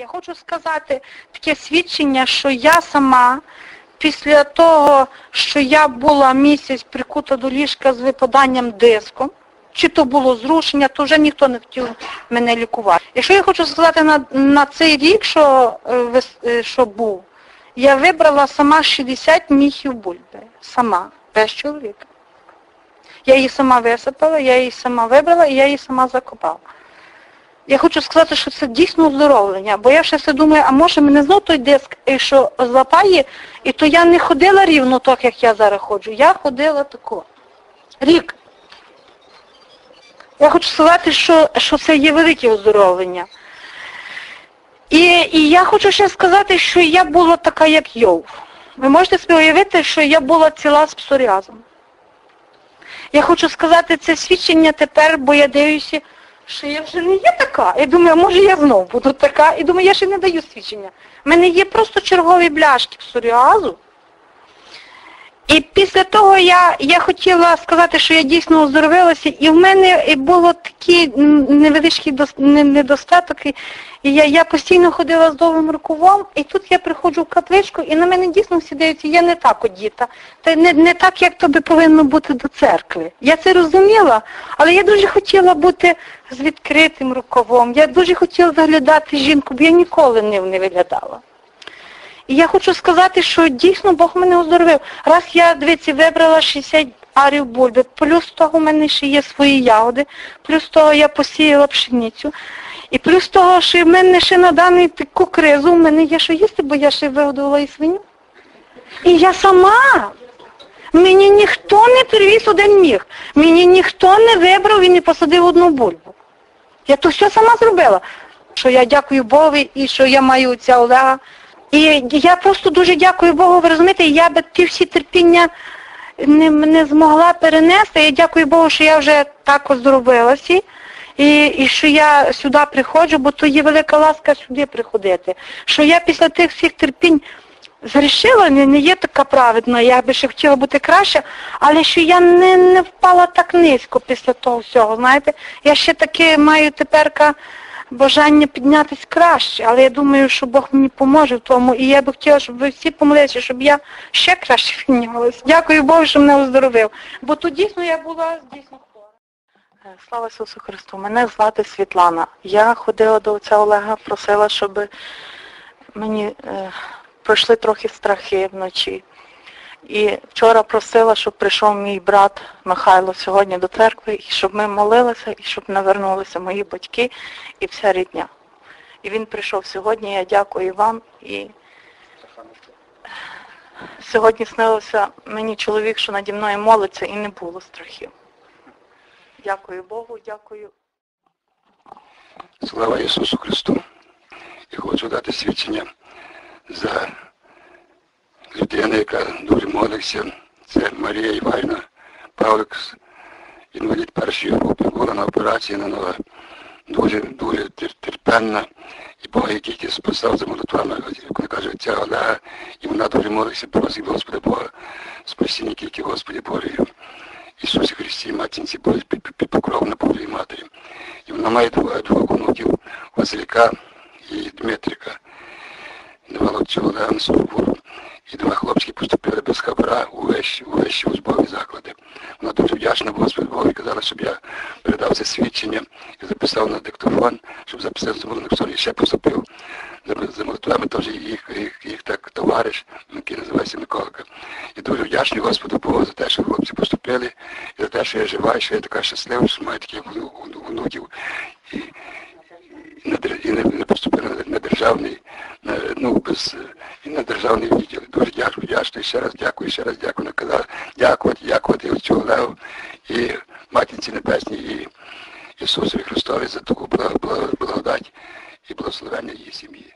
Я хочу сказати таке свідчення, що я сама після того, що я була місяць прикута до ліжка з випаданням диском, чи то було зрушення, то вже ніхто не хотів мене лікувати. Якщо я хочу сказати на, на цей рік, що, е, е, що був, я вибрала сама 60 міхів бульби. Сама, без чоловіка. Я її сама висипала, я її сама вибрала і я її сама закопала. Я хочу сказати, що це дійсно оздоровлення, бо я ще все думаю, а може мене знов той диск, і що злапає, і то я не ходила рівно так, як я зараз ходжу. Я ходила тако. Рік. Я хочу сказати, що, що це є велике оздоровлення. І, і я хочу ще сказати, що я була така, як Йов. Ви можете собі уявити, що я була ціла з псоріазом. Я хочу сказати це свідчення тепер, бо я дивлюся, що я вже не є така. Я думаю, може я знов буду така. І думаю, я ще не даю свідчення. У мене є просто чергові бляшки псоріазу. І після того я, я хотіла сказати, що я дійсно оздоровилася, і в мене було такий м, невеличкий дос- не- недостаток. І я, я постійно ходила з довгим рукавом, і тут я приходжу в капличку, і на мене дійсно всі дивляться, я не так одіта. Та не, не так, як тобі повинно бути до церкви. Я це розуміла, але я дуже хотіла бути з відкритим рукавом. Я дуже хотіла заглядати жінку, бо я ніколи не виглядала. І я хочу сказати, що дійсно Бог мене оздоровив. Раз я, дивіться, вибрала 60 арів бульби, плюс того в мене ще є свої ягоди, плюс того я посіяла пшеницю. І плюс того, що в мене ще на даний таку кризу, в мене є що їсти, бо я ще вигодувала і свиню. І я сама. Мені ніхто не привіз один міг. Мені ніхто не вибрав і не посадив одну бульбу. Я то все сама зробила. Що я дякую Богу і що я маю ця Олега. І я просто дуже дякую Богу, ви розумієте, я би ті всі терпіння не, не змогла перенести. Я дякую Богу, що я вже так оздоровилася. І, і що я сюди приходжу, бо то є велика ласка сюди приходити. Що я після тих всіх терпінь зрішила, не, не є така праведна, я би ще хотіла бути краще, але що я не, не впала так низько після того всього, знаєте. Я ще таки маю теперка бажання піднятися краще, але я думаю, що Бог мені поможе в тому, і я би хотіла, щоб ви всі помолилися, щоб я ще краще піднялася. Дякую Богу, що мене оздоровив. Бо тут дійсно я була дійсно хвора. Е, Слава Ісусу Христу! Мене звати Світлана. Я ходила до отця Олега, просила, щоб мені е, пройшли трохи страхи вночі. І вчора просила, щоб прийшов мій брат Михайло сьогодні до церкви, і щоб ми молилися, і щоб навернулися мої батьки і вся рідня. І він прийшов сьогодні, я дякую вам. І сьогодні снилося мені чоловік, що наді мною молиться, і не було страхів. Дякую Богу, дякую. Слава Ісусу Христу. І хочу дати свідчення за людину, яка дуже молиться. Це Марія Іванівна Павликс, інвалід першої групи, була на операції на ногах. Дуже, дуже терпенна. І Бог, який тільки спасав за молитвами, вона каже, ця Олега, і вона дуже молиться, просить Господа Бога, спасіння тільки Господі Божий. Ісусі Христі, Матінці Божій, під, під, під покровом на Божої Матері. І вона має двох, двох онуків, Василька і Дмитрика. Давала цього Олега на службу. І два хлопчики поступили без хабара у вищі, у вищі учбові заклади. Вона дуже вдячна Богу і казала, щоб я передав це свідчення і записав на диктофон, щоб записав замовлений псор і ще поступив за, молитвами теж їх, їх, їх так товариш, який називається Миколка. І дуже вдячний Господу Богу за те, що хлопці поступили, і за те, що я жива, і що я така щаслива, що маю таких вну- вну- внуків. І, і, на, і не, не поступили на, на державний, на, ну, без, і на державний відділ. Дуже дякую, вдячний. Ще раз дякую, ще раз дякую. Наказав. Дякувати, дякувати і отцю Олегу, і Матінці Небесній, і Ісусу Христові за таку благодать і благословення її сім'ї.